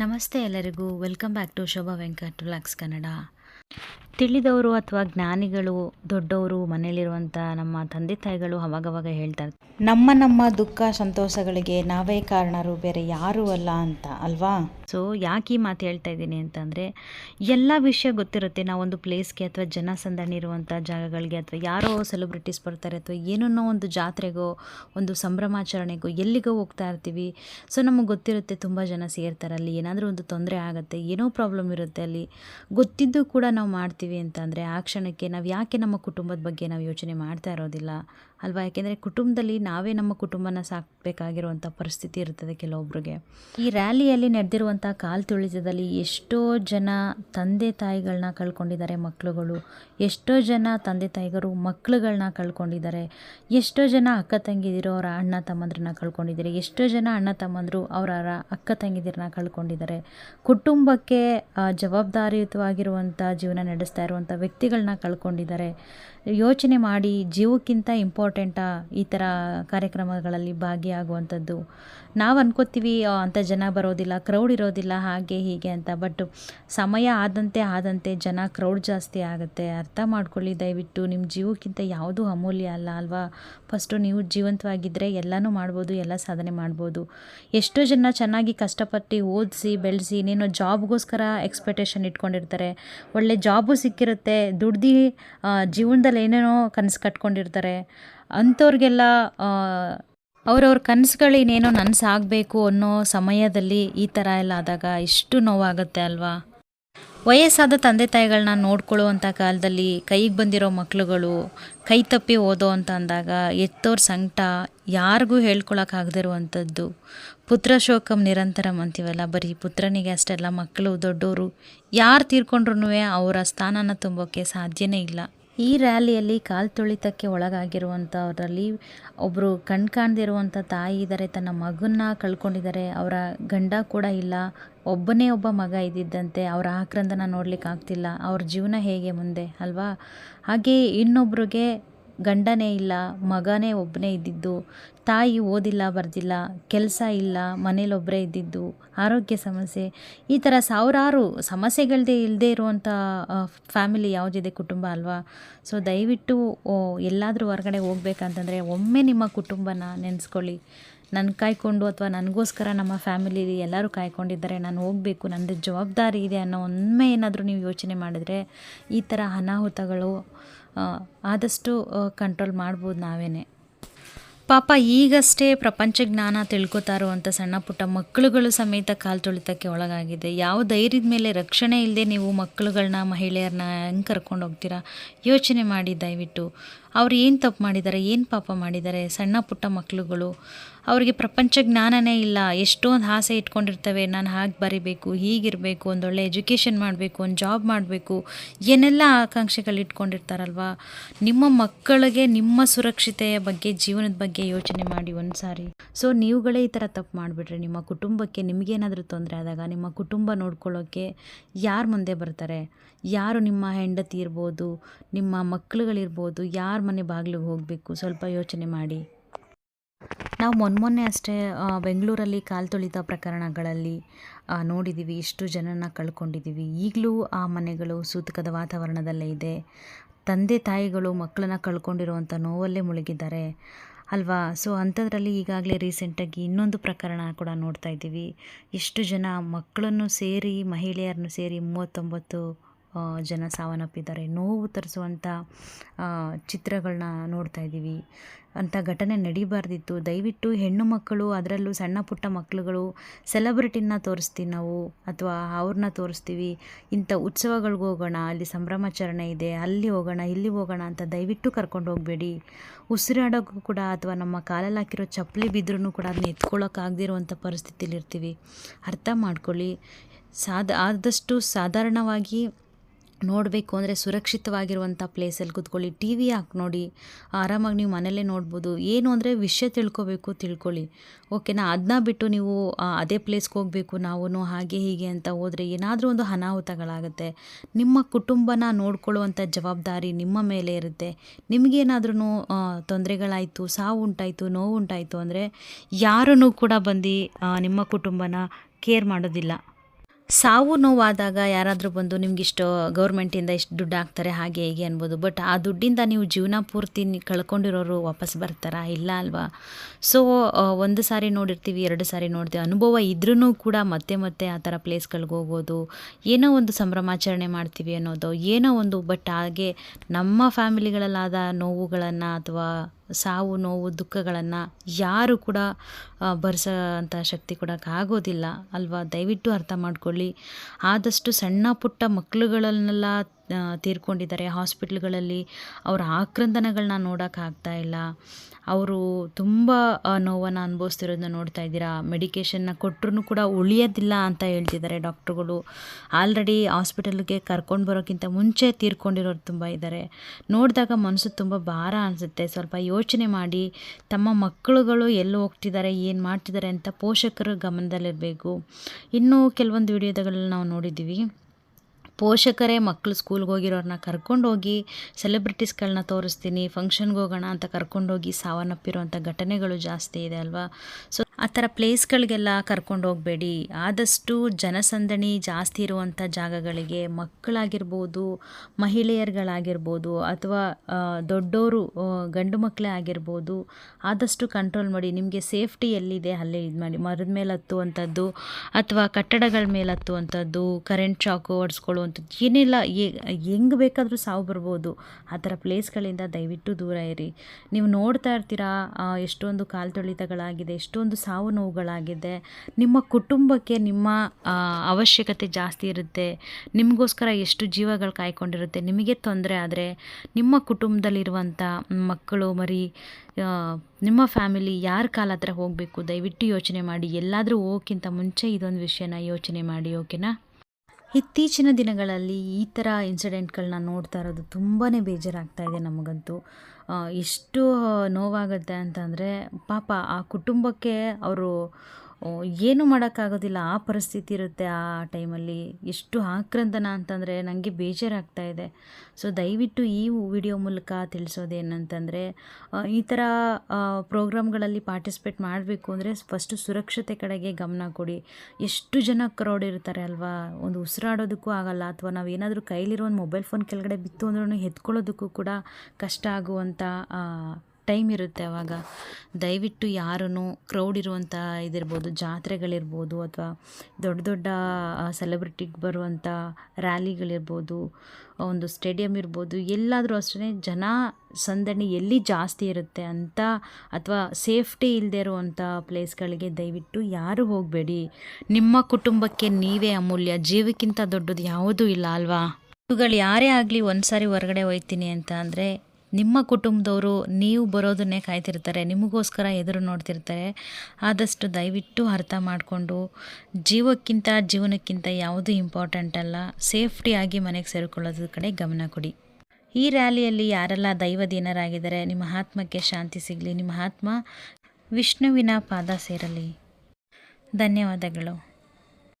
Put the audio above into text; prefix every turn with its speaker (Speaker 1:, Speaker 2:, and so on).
Speaker 1: ನಮಸ್ತೆ ಎಲ್ಲರಿಗೂ. Welcome back to Shobha Venkat relax Kannada. ತಿಳಿದವರು ಅಥವಾ ಜ್ಞಾನಿಗಳು ದೊಡ್ಡವರು ಮನೆಯಲ್ಲಿರುವಂಥ ನಮ್ಮ ತಂದೆ ತಾಯಿಗಳು ಅವಾಗವಾಗ ಹೇಳ್ತಾರೆ ನಮ್ಮ ನಮ್ಮ ದುಃಖ ಸಂತೋಷಗಳಿಗೆ ನಾವೇ ಕಾರಣರು ಬೇರೆ ಯಾರೂ ಅಲ್ಲ ಅಂತ ಅಲ್ವಾ? ಸೊ ಯಾಕೆ ಈ ಮಾತು ಹೇಳ್ತಾ ಇದ್ದೀನಿ ಅಂತಂದರೆ ಎಲ್ಲ ವಿಷಯ ಗೊತ್ತಿರುತ್ತೆ. ನಾವೊಂದು ಪ್ಲೇಸ್ಗೆ ಅಥವಾ ಜನಸಂದಣಿ ಇರುವಂಥ ಜಾಗಗಳಿಗೆ ಅಥವಾ ಯಾರೋ ಸೆಲೆಬ್ರಿಟೀಸ್ ಬರ್ತಾರೆ ಅಥವಾ ಏನನ್ನೋ ಒಂದು ಜಾತ್ರೆಗೋ ಒಂದು ಸಂಭ್ರಮಾಚರಣೆಗೋ ಎಲ್ಲಿಗೋ ಹೋಗ್ತಾ ಇರ್ತೀವಿ. ಸೊ ನಮಗೆ ಗೊತ್ತಿರುತ್ತೆ ತುಂಬ ಜನ ಸೇರ್ತಾರೆ. ಅಲ್ಲಿ ಏನಾದರೂ ಒಂದು ತೊಂದರೆ ಆಗುತ್ತೆ ಏನೋ ಪ್ರಾಬ್ಲಮ್ ಇರುತ್ತೆ ಅಲ್ಲಿ. ಗೊತ್ತಿದ್ದು ಕೂಡ ನಾವು ಮಾಡ್ತೀವಿ ಅಂತಂದರೆ ಆ ಕ್ಷಣಕ್ಕೆ ನಾವು ಯಾಕೆ ನಮ್ಮ ಕುಟುಂಬದ ಬಗ್ಗೆ ನಾವು ಯೋಚನೆ ಮಾಡ್ತಾ ಇರೋದಿಲ್ಲ? ಅಲ್ವಾ? ಯಾಕೆಂದರೆ ಕುಟುಂಬದಲ್ಲಿ ನಾವೇ ನಮ್ಮ ಕುಟುಂಬನ ಸಾಕಬೇಕಾಗಿರುವಂಥ ಪರಿಸ್ಥಿತಿ ಇರ್ತದೆ ಕೆಲವೊಬ್ಬರಿಗೆ ಈ ರ್ಯಾಲಿಯಲ್ಲಿ ನಡೆದಿರುವಂಥ ಕಾಲು ತುಳಿತದಲ್ಲಿ ಎಷ್ಟೋ ಜನ ತಂದೆ ತಾಯಿಗಳನ್ನ ಕಳ್ಕೊಂಡಿದ್ದಾರೆ ಮಕ್ಕಳುಗಳು ಎಷ್ಟೋ ಜನ ತಂದೆ ತಾಯಿಗರು ಮಕ್ಕಳುಗಳನ್ನ ಕಳ್ಕೊಂಡಿದ್ದಾರೆ. ಎಷ್ಟೋ ಜನ ಅಕ್ಕ ತಂಗಿದಿರೋ ಅವರ ಅಣ್ಣ ತಮ್ಮಂದ್ರನ್ನ ಕಳ್ಕೊಂಡಿದ್ದಾರೆ. ಎಷ್ಟೋ ಜನ ಅಣ್ಣ ತಮ್ಮಂದರು ಅವರ ಅಕ್ಕ ತಂಗಿದಿರನ್ನ ಕಳ್ಕೊಂಡಿದ್ದಾರೆ. ಕುಟುಂಬಕ್ಕೆ ಜವಾಬ್ದಾರಿಯುತವಾಗಿರುವಂಥ ಜೀವನ ನಡೆಸ್ತಾ ಇರುವಂಥ ವ್ಯಕ್ತಿಗಳನ್ನ ಕಳ್ಕೊಂಡಿದ್ದಾರೆ. ಯೋಚನೆ ಮಾಡಿ, ಜೀವಕ್ಕಿಂತ ಇಂಪಾರ್ಟೆಂಟಾ ಈ ಥರ ಕಾರ್ಯಕ್ರಮಗಳಲ್ಲಿ ಭಾಗಿಯಾಗುವಂಥದ್ದು. ನಾವು ಅನ್ಕೋತೀವಿ ಆ, ಅಂಥ ಜನ ಬರೋದಿಲ್ಲ ಕ್ರೌಡ್ ಇರೋದಿಲ್ಲ ಹಾಗೆ ಹೀಗೆ ಅಂತ. ಬಟ್ ಸಮಯ ಆದಂತೆ ಆದಂತೆ ಜನ ಕ್ರೌಡ್ ಜಾಸ್ತಿ ಆಗುತ್ತೆ. ಅರ್ಥ ಮಾಡ್ಕೊಳ್ಳಿ ದಯವಿಟ್ಟು. ನಿಮ್ಮ ಜೀವಕ್ಕಿಂತ ಯಾವುದೂ ಅಮೂಲ್ಯ ಅಲ್ಲ ಅಲ್ವಾ? ಫಸ್ಟು ನೀವು ಜೀವಂತವಾಗಿದ್ದರೆ ಎಲ್ಲನೂ ಮಾಡ್ಬೋದು ಎಲ್ಲ ಸಾಧನೆ ಮಾಡ್ಬೋದು. ಎಷ್ಟೋ ಜನ ಚೆನ್ನಾಗಿ ಕಷ್ಟಪಟ್ಟು ಓದಿಸಿ ಬೆಳೆಸಿ ಇನ್ನೇನೋ ಜಾಬ್ಗೋಸ್ಕರ ಎಕ್ಸ್ಪೆಕ್ಟೇಷನ್ ಇಟ್ಕೊಂಡಿರ್ತಾರೆ. ಒಳ್ಳೆ ಜಾಬು ಸಿಕ್ಕಿರುತ್ತೆ ದುಡ್ದು ಜೀವನದಲ್ಲಿ ಏನೇನೋ ಕನಸು ಕಟ್ಕೊಂಡಿರ್ತಾರೆ. ಅಂಥವ್ರಿಗೆಲ್ಲ ಅವ್ರವ್ರ ಕನಸುಗಳು ಇನ್ನೇನೋ ನನಸಾಗಬೇಕು ಅನ್ನೋ ಸಮಯದಲ್ಲಿ ಈ ಥರ ಎಲ್ಲ ಆದಾಗ ಎಷ್ಟು ನೋವಾಗುತ್ತೆ ಅಲ್ವಾ? ವಯಸ್ಸಾದ ತಂದೆ ತಾಯಿಗಳನ್ನ ನೋಡ್ಕೊಳ್ಳುವಂಥ ಕಾಲದಲ್ಲಿ ಕೈಗೆ ಬಂದಿರೋ ಮಕ್ಕಳುಗಳು ಕೈ ತಪ್ಪಿ ಓದೋ ಅಂತ ಅಂದಾಗ ಎತ್ತೋರ್ ಸಂಕಟ ಯಾರಿಗೂ ಹೇಳ್ಕೊಳಕ್ಕಾಗದಿರುವಂಥದ್ದು ಪುತ್ರ ಶೋಕಂ ನಿರಂತರಂ ಅಂತೀವಲ್ಲ, ಬರೀ ಪುತ್ರನಿಗೆ ಅಷ್ಟೆಲ್ಲ ಮಕ್ಕಳು ದೊಡ್ಡವರು ಯಾರು ತೀರ್ಕೊಂಡ್ರೂ ಅವರ ಸ್ಥಾನನ ತುಂಬೋಕ್ಕೆ ಸಾಧ್ಯನೇ ಇಲ್ಲ. ಈ ರ್ಯಾಲಿಯಲ್ಲಿ ಕಾಲು ತುಳಿತಕ್ಕೆ ಒಳಗಾಗಿರುವಂಥವರಲ್ಲಿ ಒಬ್ಬರು ಕಣ್ ಕಾಣದಿರುವಂಥ ತಾಯಿ ಇದ್ದಾರೆ ತನ್ನ ಮಗನ್ನ ಕಳ್ಕೊಂಡಿದ್ದಾರೆ. ಅವರ ಗಂಡ ಕೂಡ ಇಲ್ಲ. ಒಬ್ಬನೇ ಒಬ್ಬ ಮಗ ಇದ್ದಿದ್ದಂತೆ ಅವರ ಆಕ್ರಂದನ ನೋಡ್ಲಿಕ್ಕೆ ಆಗ್ತಿಲ್ಲ ಅವ್ರ ಜೀವನ ಹೇಗೆ ಮುಂದೆ, ಅಲ್ವಾ? ಹಾಗೆ ಇನ್ನೊಬ್ರಿಗೆ ಗಂಡನೇ ಇಲ್ಲ, ಮಗನೇ ಒಬ್ಬನೇ ಇದ್ದಿದ್ದು, ತಾಯಿ ಓದಿಲ್ಲ, ಬರೆದಿಲ್ಲ, ಕೆಲಸ ಇಲ್ಲ ಮನೇಲೊಬ್ಬರೇ ಇದ್ದಿದ್ದು, ಆರೋಗ್ಯ ಸಮಸ್ಯೆ, ಈ ಥರ ಸಾವಿರಾರು ಸಮಸ್ಯೆಗಳದೇ ಇಲ್ಲದೇ ಇರುವಂಥ ಫ್ಯಾಮಿಲಿ ಯಾವುದಿದೆ ಕುಟುಂಬ ಅಲ್ವಾ? ಸೊ ದಯವಿಟ್ಟು ಎಲ್ಲಾದರೂ ಹೊರಗಡೆ ಹೋಗ್ಬೇಕಂತಂದರೆ ಒಮ್ಮೆ ನಿಮ್ಮ ಕುಟುಂಬನ ನೆನೆಸ್ಕೊಳ್ಳಿ. ನನ್ನ ಕಾಯ್ಕೊಂಡು ಅಥವಾ ನನಗೋಸ್ಕರ ನಮ್ಮ ಫ್ಯಾಮಿಲಿಲಿ ಎಲ್ಲರೂ ಕಾಯ್ಕೊಂಡಿದ್ದಾರೆ, ನಾನು ಹೋಗಬೇಕು ನನ್ನದು ಜವಾಬ್ದಾರಿ ಇದೆ ಅನ್ನೋ ಒಮ್ಮೆ ಏನಾದರೂ ನೀವು ಯೋಚನೆ ಮಾಡಿದ್ರೆ, ಈ ಥರ ಅನಾಹುತಗಳು ಆದಷ್ಟು ಕಂಟ್ರೋಲ್ ಮಾಡ್ಬೋದು ನಾವೇನೆ. ಪಾಪ ಈಗಷ್ಟೇ ಪ್ರಪಂಚ ಜ್ಞಾನ ತಿಳ್ಕೊತಾ ಇರುವಂಥ ಸಣ್ಣ ಪುಟ್ಟ ಮಕ್ಕಳುಗಳು ಸಮೇತ ಕಾಲು ತುಳಿತಕ್ಕೆ ಒಳಗಾಗಿದೆ. ಯಾವ ಧೈರ್ಯದ ಮೇಲೆ ರಕ್ಷಣೆ ಇಲ್ಲದೆ ನೀವು ಮಕ್ಕಳುಗಳನ್ನ ಮಹಿಳೆಯರನ್ನ ಹೆಂಗೆ ಕರ್ಕೊಂಡು ಹೋಗ್ತೀರಾ? ಯೋಚನೆ ಮಾಡಿ ದಯವಿಟ್ಟು. ಅವ್ರು ಏನು ತಪ್ಪು ಮಾಡಿದ್ದಾರೆ ಏನು ಪಾಪ ಮಾಡಿದ್ದಾರೆ ಸಣ್ಣ ಪುಟ್ಟ ಮಕ್ಕಳುಗಳು ಅವರಿಗೆ ಪ್ರಪಂಚ ಜ್ಞಾನನೇ ಇಲ್ಲ, ಎಷ್ಟೊಂದು ಆಸೆ ಇಟ್ಕೊಂಡಿರ್ತವೆ, ನಾನು ಹಾಗೆ ಬರಿಬೇಕು, ಹೀಗಿರಬೇಕು ಒಂದೊಳ್ಳೆ ಎಜುಕೇಷನ್ ಮಾಡಬೇಕು, ಒಂದು ಜಾಬ್ ಮಾಡಬೇಕು, ಏನೆಲ್ಲ ಆಕಾಂಕ್ಷೆಗಳು ಇಟ್ಕೊಂಡಿರ್ತಾರಲ್ವಾ? ನಿಮ್ಮ ಮಕ್ಕಳಿಗೆ ನಿಮ್ಮ ಸುರಕ್ಷತೆಯ ಬಗ್ಗೆ, ಜೀವನದ ಬಗ್ಗೆ ಯೋಚನೆ ಮಾಡಿ ಒಂದು ಸಾರಿ ಸೊ ನೀವುಗಳೇ ಈ ಥರ ತಪ್ಪು ಮಾಡಿಬಿಟ್ರೆ ನಿಮ್ಮ ಕುಟುಂಬಕ್ಕೆ ನಿಮಗೇನಾದರೂ ತೊಂದರೆ ಆದಾಗ, ನಿಮ್ಮ ಕುಟುಂಬ ನೋಡ್ಕೊಳ್ಳೋಕ್ಕೆ ಯಾರು ಮುಂದೆ ಬರ್ತಾರೆ? ಯಾರು ನಿಮ್ಮ ಹೆಂಡತಿ ಇರ್ಬೋದು, ನಿಮ್ಮ ಮಕ್ಕಳುಗಳಿರ್ಬೋದು ಯಾರ ಮನೆ ಬಾಗಿಲಿಗೆ ಹೋಗಬೇಕು, ಸ್ವಲ್ಪ ಯೋಚನೆ ಮಾಡಿ. ನಾವು ಮೊನ್ನೆ ಮೊನ್ನೆ ಅಷ್ಟೇ ಬೆಂಗಳೂರಲ್ಲಿ ಕಾಲು ತುಳಿತ ಪ್ರಕರಣಗಳಲ್ಲಿ ನೋಡಿದ್ದೀವಿ ಇಷ್ಟು ಜನನ ಕಳ್ಕೊಂಡಿದ್ದೀವಿ ಈಗಲೂ ಆ ಮನೆಗಳು ಸೂತಕದ ವಾತಾವರಣದಲ್ಲೇ ಇದೆ. ತಂದೆ ತಾಯಿಗಳು ಮಕ್ಕಳನ್ನ ಕಳ್ಕೊಂಡಿರುವಂಥ ನೋವಲ್ಲೇ ಮುಳುಗಿದ್ದಾರೆ. ಅಲ್ವಾ? ಸೊ ಅಂಥದ್ರಲ್ಲಿ ಈಗಾಗಲೇ ರೀಸೆಂಟಾಗಿ ಇನ್ನೊಂದು ಪ್ರಕರಣ ಕೂಡ ನೋಡ್ತಾ ಇದ್ದೀವಿ. ಎಷ್ಟು ಜನ ಮಕ್ಕಳನ್ನು ಸೇರಿ, ಮಹಿಳೆಯರನ್ನು ಸೇರಿ ಮೂವತ್ತೊಂಬತ್ತು ಜನ ಸಾವನ್ನಪ್ಪಿದ್ದಾರೆ. ನೋವು ತರಿಸುವಂಥ ಚಿತ್ರಗಳನ್ನ ನೋಡ್ತಾ ಇದ್ದೀವಿ. ಅಂಥ ಘಟನೆ ನಡಿಬಾರ್ದಿತ್ತು. ದಯವಿಟ್ಟು ಹೆಣ್ಣು ಮಕ್ಕಳು, ಅದರಲ್ಲೂ ಸಣ್ಣ ಪುಟ್ಟ ಮಕ್ಕಳುಗಳು ಸೆಲೆಬ್ರಿಟಿನ ತೋರಿಸ್ತೀವಿ ನಾವು, ಅಥವಾ ಅವ್ರನ್ನ ತೋರಿಸ್ತೀವಿ. ಇಂಥ ಉತ್ಸವಗಳಿಗೆ ಹೋಗೋಣ, ಅಲ್ಲಿ ಸಂಭ್ರಮಾಚರಣೆ ಇದೆ, ಅಲ್ಲಿ ಹೋಗೋಣ, ಇಲ್ಲಿ ಹೋಗೋಣ ಅಂತ ದಯವಿಟ್ಟು ಕರ್ಕೊಂಡು ಹೋಗಬೇಡಿ. ಉಸಿರಾಡೋಕ್ಕೂ ಕೂಡ ಅಥವಾ ನಮ್ಮ ಕಾಲಲ್ಲಿ ಹಾಕಿರೋ ಚಪ್ಪಲಿ ಬಿದ್ದರೂ ಕೂಡ ಅದನ್ನ ಎತ್ಕೊಳ್ಳೋಕ್ಕಾಗದಿರುವಂಥ ಪರಿಸ್ಥಿತಿಲಿರ್ತೀವಿ. ಅರ್ಥ ಮಾಡ್ಕೊಳ್ಳಿ. ಸಾದ, ಆದಷ್ಟು ಸಾಧಾರಣವಾಗಿ ನೋಡಬೇಕು ಅಂದರೆ ಸುರಕ್ಷಿತವಾಗಿರುವಂಥ ಪ್ಲೇಸಲ್ಲಿ ಕೂತ್ಕೊಳ್ಳಿ. ಟಿ ವಿ ಹಾಕಿ ನೋಡಿ. ಆರಾಮಾಗಿ ನೀವು ಮನೆಯಲ್ಲೇ ನೋಡ್ಬೋದು. ಏನು ಅಂದರೆ ವಿಷಯ ತಿಳ್ಕೊಬೇಕು, ತಿಳ್ಕೊಳ್ಳಿ. ಓಕೆನಾ ಅದನ್ನ ಬಿಟ್ಟು ನೀವು ಅದೇ ಪ್ಲೇಸ್ಗೆ ಹೋಗಬೇಕು ನಾವು ಹಾಗೆ ಹೀಗೆ ಅಂತ ಹೋದರೆ ಏನಾದರೂ ಒಂದು ಅನಾಹುತಗಳಾಗುತ್ತೆ. ನಿಮ್ಮ ಕುಟುಂಬನ ನೋಡ್ಕೊಳ್ಳುವಂಥ ಜವಾಬ್ದಾರಿ ನಿಮ್ಮ ಮೇಲೆ ಇರುತ್ತೆ. ನಿಮಗೇನಾದ್ರೂ ತೊಂದರೆಗಳಾಯಿತು, ಸಾವು ಉಂಟಾಯಿತು, ನೋವು ಉಂಟಾಯಿತು ಅಂದರೆ ಯಾರೂ ಕೂಡ ಬಂದು ನಿಮ್ಮ ಕುಟುಂಬನ ಕೇರ್ ಮಾಡೋದಿಲ್ಲ. ಸಾವು ನೋವಾದಾಗ ಯಾರಾದರೂ ಬಂದು ನಿಮಗಿಷ್ಟು ಗೌರ್ಮೆಂಟಿಂದ ಇಷ್ಟು ದುಡ್ಡು ಹಾಕ್ತಾರೆ, ಹಾಗೆ ಹೀಗೆ ಅನ್ಬೋದು. ಬಟ್ ಆ ದುಡ್ಡಿಂದ ನೀವು ಜೀವನ ಪೂರ್ತಿ ಕಳ್ಕೊಂಡಿರೋರು ವಾಪಸ್ ಬರ್ತಾರಾ? ಇಲ್ಲ ಅಲ್ವಾ? ಸೊ ಒಂದು ಸಾರಿ ನೋಡಿರ್ತೀವಿ, ಎರಡು ಸಾರಿ ನೋಡ್ತೀವಿ. ಅನುಭವ ಇದ್ರೂ ಕೂಡ ಮತ್ತೆ ಮತ್ತೆ ಆ ಥರ ಪ್ಲೇಸ್ಗಳಿಗೆ ಹೋಗೋದು, ಏನೋ ಒಂದು ಸಂಭ್ರಮಾಚರಣೆ ಮಾಡ್ತೀವಿ ಅನ್ನೋದು, ಏನೋ ಒಂದು, ಬಟ್ ಹಾಗೆ ನಮ್ಮ ಫ್ಯಾಮಿಲಿಗಳಲ್ಲಾದ ನೋವುಗಳನ್ನು ಅಥವಾ ಸಾವು ನೋವು ದುಃಖಗಳನ್ನು ಯಾರು ಕೂಡ ಭರಿಸೋ ಅಂಥ ಶಕ್ತಿ ಕೊಡೋಕ್ಕಾಗೋದಿಲ್ಲ ಅಲ್ವಾ? ದಯವಿಟ್ಟು ಅರ್ಥ ಮಾಡ್ಕೊಳ್ಳಿ. ಆದಷ್ಟು ಸಣ್ಣ ಪುಟ್ಟ ಮಕ್ಕಳುಗಳನ್ನೆಲ್ಲ ತೀರ್ಕೊಂಡಿದ್ದಾರೆ. ಹಾಸ್ಪಿಟ್ಲ್ಗಳಲ್ಲಿ ಅವರ ಆಕ್ರಂದನಗಳನ್ನ ನೋಡೋಕ್ಕಾಗ್ತಾ ಇಲ್ಲ. ಅವರು ತುಂಬ ನೋವನ್ನು ಅನುಭವಿಸ್ತಿರೋದನ್ನ ನೋಡ್ತಾ ಇದ್ದೀರಾ? ಮೆಡಿಕೇಷನ್ನ ಕೊಟ್ಟರು ಕೂಡ ಉಳಿಯೋದಿಲ್ಲ ಅಂತ ಹೇಳ್ತಿದ್ದಾರೆ ಡಾಕ್ಟ್ರುಗಳು. ಆಲ್ರೆಡಿ ಹಾಸ್ಪಿಟಲ್ಗೆ ಕರ್ಕೊಂಡು ಬರೋಕ್ಕಿಂತ ಮುಂಚೆ ತೀರ್ಕೊಂಡಿರೋರು ತುಂಬ ಇದ್ದಾರೆ. ನೋಡಿದಾಗ ಮನಸ್ಸು ತುಂಬ ಭಾರ ಅನಿಸುತ್ತೆ. ಸ್ವಲ್ಪ ಯೋಚನೆ ಮಾಡಿ, ತಮ್ಮ ಮಕ್ಕಳುಗಳು ಎಲ್ಲಿ ಹೋಗ್ತಿದ್ದಾರೆ ಏನು ಮಾಡ್ತಿದ್ದಾರೆ ಅಂತ ಪೋಷಕರು ಗಮನದಲ್ಲಿರಬೇಕು. ಇನ್ನೂ ಕೆಲವೊಂದು ವಿಡಿಯೋದಲ್ಲಿ ನಾವು ನೋಡಿದ್ದೀವಿ. ಪೋಷಕರೇ ಮಕ್ಕಳು ಸ್ಕೂಲ್ಗೆ ಹೋಗಿರೋರನ್ನ ಕರ್ಕೊಂಡೋಗಿ ಸೆಲೆಬ್ರಿಟೀಸ್ಗಳನ್ನ ತೋರಿಸ್ತೀನಿ, ಫಂಕ್ಷನ್ಗೆ ಹೋಗೋಣ ಅಂತ ಕರ್ಕೊಂಡೋಗಿ ಸಾವನ್ನಪ್ಪಿರೋವಂಥ ಘಟನೆಗಳು ಜಾಸ್ತಿ ಇದೆ ಅಲ್ವಾ? ಸೊ ಆ ಥರ ಪ್ಲೇಸ್ಗಳಿಗೆಲ್ಲ ಕರ್ಕೊಂಡು ಹೋಗಬೇಡಿ ಆದಷ್ಟು ಜನಸಂದಣಿ ಜಾಸ್ತಿ ಇರುವಂಥ ಜಾಗಗಳಿಗೆ ಮಕ್ಕಳಾಗಿರ್ಬೋದು, ಮಹಿಳೆಯರುಗಳಾಗಿರ್ಬೋದು, ಅಥವಾ ದೊಡ್ಡವರು ಗಂಡು ಮಕ್ಕಳೇ ಆಗಿರ್ಬೋದು, ಆದಷ್ಟು ಕಂಟ್ರೋಲ್ ಮಾಡಿ. ನಿಮಗೆ ಸೇಫ್ಟಿ ಎಲ್ಲಿದೆ ಅಲ್ಲೇ ಇದು ಮಾಡಿ. ಮರದ ಮೇಲೆ ಹತ್ತುವಂಥದ್ದು ಅಥವಾ ಕಟ್ಟಡಗಳ ಮೇಲೆ ಹತ್ತುವಂಥದ್ದು, ಕರೆಂಟ್ ಶಾಕು ಹೊಡ್ಸ್ಕೊಳ್ಳುವಂಥದ್ದು ಏನಿಲ್ಲ ಹೆಂಗೆ ಬೇಕಾದರೂ ಸಾವು ಬರ್ಬೋದು. ಆ ಥರ ಪ್ಲೇಸ್ಗಳಿಂದ ದಯವಿಟ್ಟು ದೂರ ಇರಿ. ನೀವು ನೋಡ್ತಾ ಇರ್ತೀರಾ ಎಷ್ಟೊಂದು ಕಾಲು ತೊಳಿತಗಳಾಗಿದೆ ಎಷ್ಟೊಂದು ಸಾವು ನೋವುಗಳಾಗಿದೆ. ನಿಮ್ಮ ಕುಟುಂಬಕ್ಕೆ ನಿಮ್ಮ ಅವಶ್ಯಕತೆ ಜಾಸ್ತಿ ಇರುತ್ತೆ. ನಿಮಗೋಸ್ಕರ ಎಷ್ಟು ಜೀವಗಳು ಕಾಯ್ಕೊಂಡಿರುತ್ತೆ. ನಿಮಗೆ ತೊಂದರೆ ಆದರೆ ನಿಮ್ಮ ಕುಟುಂಬದಲ್ಲಿರುವಂಥ ಮಕ್ಕಳು, ಮರಿ ನಿಮ್ಮ ಫ್ಯಾಮಿಲಿ ಯಾರ ಕಾಲ ಹತ್ರ ಹೋಗಬೇಕು? ದಯವಿಟ್ಟು ಯೋಚನೆ ಮಾಡಿ. ಎಲ್ಲಾದರೂ ಹೋಗೋಕ್ಕಿಂತ ಮುಂಚೆ ಇದೊಂದು ವಿಷಯನ ಯೋಚನೆ ಮಾಡಿ, ಓಕೆನಾ? ಇತ್ತೀಚಿನ ದಿನಗಳಲ್ಲಿ ಈ ಥರ ಇನ್ಸಿಡೆಂಟ್ಗಳನ್ನ ನೋಡ್ತಾ ಇರೋದು ತುಂಬಾ ಬೇಜಾರಾಗ್ತಾ ಇದೆ ನಮಗಂತೂ. ಎಷ್ಟು ನೋವಾಗುತ್ತೆ ಅಂತಂದರೆ ಪಾಪ ಆ ಕುಟುಂಬಕ್ಕೆ ಅವರು ಏನು ಮಾಡೋಕ್ಕಾಗೋದಿಲ್ಲ. ಆ ಪರಿಸ್ಥಿತಿ ಇರುತ್ತೆ ಆ ಟೈಮಲ್ಲಿ. ಎಷ್ಟು ಆಕ್ರಂದನ ಅಂತಂದರೆ ನನಗೆ ಬೇಜಾರಾಗ್ತಾ ಇದೆ. ಸೊ, ದಯವಿಟ್ಟು ಈ ವಿಡಿಯೋ ಮೂಲಕ ತಿಳಿಸೋದೇನಂತಂದರೆ ಈ ಥರ ಪ್ರೋಗ್ರಾಮ್ಗಳಲ್ಲಿ ಪಾರ್ಟಿಸಿಪೇಟ್ ಮಾಡಬೇಕು ಅಂದರೆ ಫಸ್ಟು ಸುರಕ್ಷತೆ ಕಡೆಗೆ ಗಮನ ಕೊಡಿ. ಎಷ್ಟು ಜನ ಕ್ರೌಡ್ ಇರ್ತಾರೆ ಅಲ್ವಾ? ಒಂದು ಉಸಿರಾಡೋದಕ್ಕೂ ಆಗಲ್ಲ. ಅಥವಾ ನಾವು ಏನಾದರೂ ಕೈಲಿರೋ ಒಂದು ಮೊಬೈಲ್ ಫೋನ್ ಕೆಳಗಡೆ ಬಿತ್ತು ಅಂದ್ರೂ ಎತ್ಕೊಳ್ಳೋದಕ್ಕೂ ಕೂಡ ಕಷ್ಟ ಆಗುವಂಥ ಟೈಮ್ ಇರುತ್ತೆ ಆವಾಗ ದಯವಿಟ್ಟು ಯಾರೂ ಕ್ರೌಡ್ ಇರುವಂಥ ಇದಿರ್ಬೋದು, ಜಾತ್ರೆಗಳಿರ್ಬೋದು ಅಥವಾ ದೊಡ್ಡ ದೊಡ್ಡ ಸೆಲೆಬ್ರಿಟಿಗೆ ಬರುವಂಥ ರ್ಯಾಲಿಗಳಿರ್ಬೋದು ಒಂದು ಸ್ಟೇಡಿಯಂ ಇರ್ಬೋದು, ಎಲ್ಲಾದರೂ ಅಷ್ಟೇ ಜನ ಸಂದಣಿ ಎಲ್ಲಿ ಜಾಸ್ತಿ ಇರುತ್ತೆ ಅಂತ ಅಥವಾ ಸೇಫ್ಟಿ ಇಲ್ಲದೆ ಇರುವಂಥ ಪ್ಲೇಸ್ಗಳಿಗೆ ದಯವಿಟ್ಟು ಯಾರು ಹೋಗಬೇಡಿ. ನಿಮ್ಮ ಕುಟುಂಬಕ್ಕೆ ನೀವೇ ಅಮೂಲ್ಯ, ಜೀವಕ್ಕಿಂತ ದೊಡ್ಡದು ಯಾವುದೂ ಇಲ್ಲ ಅಲ್ವಾ? ಇವುಗಳು ಯಾರೇ ಆಗಲಿ ಒಂದು ಸಾರಿ ಹೊರಗಡೆ ಹೋಯ್ತೀನಿ ಅಂತ ಅಂದರೆ ನಿಮ್ಮ ಕುಟುಂಬದವರು ನೀವು ಬರೋದನ್ನೇ ಕಾಯ್ತಿರ್ತಾರೆ, ನಿಮಗೋಸ್ಕರ ಎದುರು ನೋಡ್ತಿರ್ತಾರೆ. ಆದಷ್ಟು ದಯವಿಟ್ಟು ಅರ್ಥ ಮಾಡಿಕೊಂಡು, ಜೀವಕ್ಕಿಂತ ಜೀವನಕ್ಕಿಂತ ಯಾವುದೂ ಇಂಪಾರ್ಟೆಂಟ್ ಅಲ್ಲ ಸೇಫ್ಟಿಯಾಗಿ ಮನೆಗೆ ಸೇರಿಕೊಳ್ಳೋದ್ರ ಕಡೆ ಗಮನ ಕೊಡಿ. ಈ ರ್ಯಾಲಿಯಲ್ಲಿ ಯಾರೆಲ್ಲ ದೈವದೀನರಾಗಿದ್ದಾರೆ, ನಿಮ್ಮ ಆತ್ಮಕ್ಕೆ ಶಾಂತಿ ಸಿಗಲಿ, ನಿಮ್ಮ ಆತ್ಮ ವಿಷ್ಣುವಿನ ಪಾದ ಸೇರಲಿ. ಧನ್ಯವಾದಗಳು.